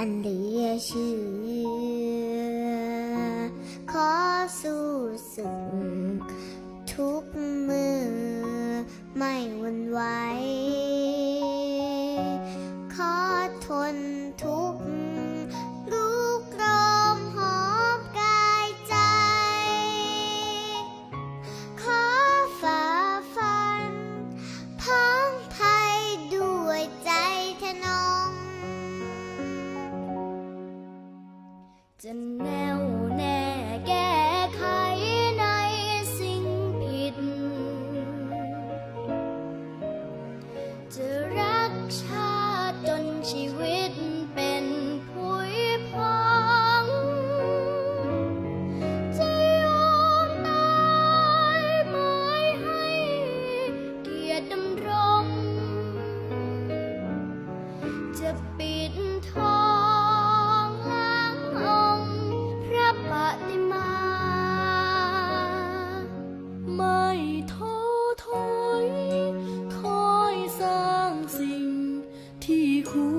อันเหลือเชื่อ ขอสู้สุขทุกมือไม่วันไหวขอทนทุก 어쩐 내 오늘에게 ท้อถอย คอยสร้างสิ่งที่ควร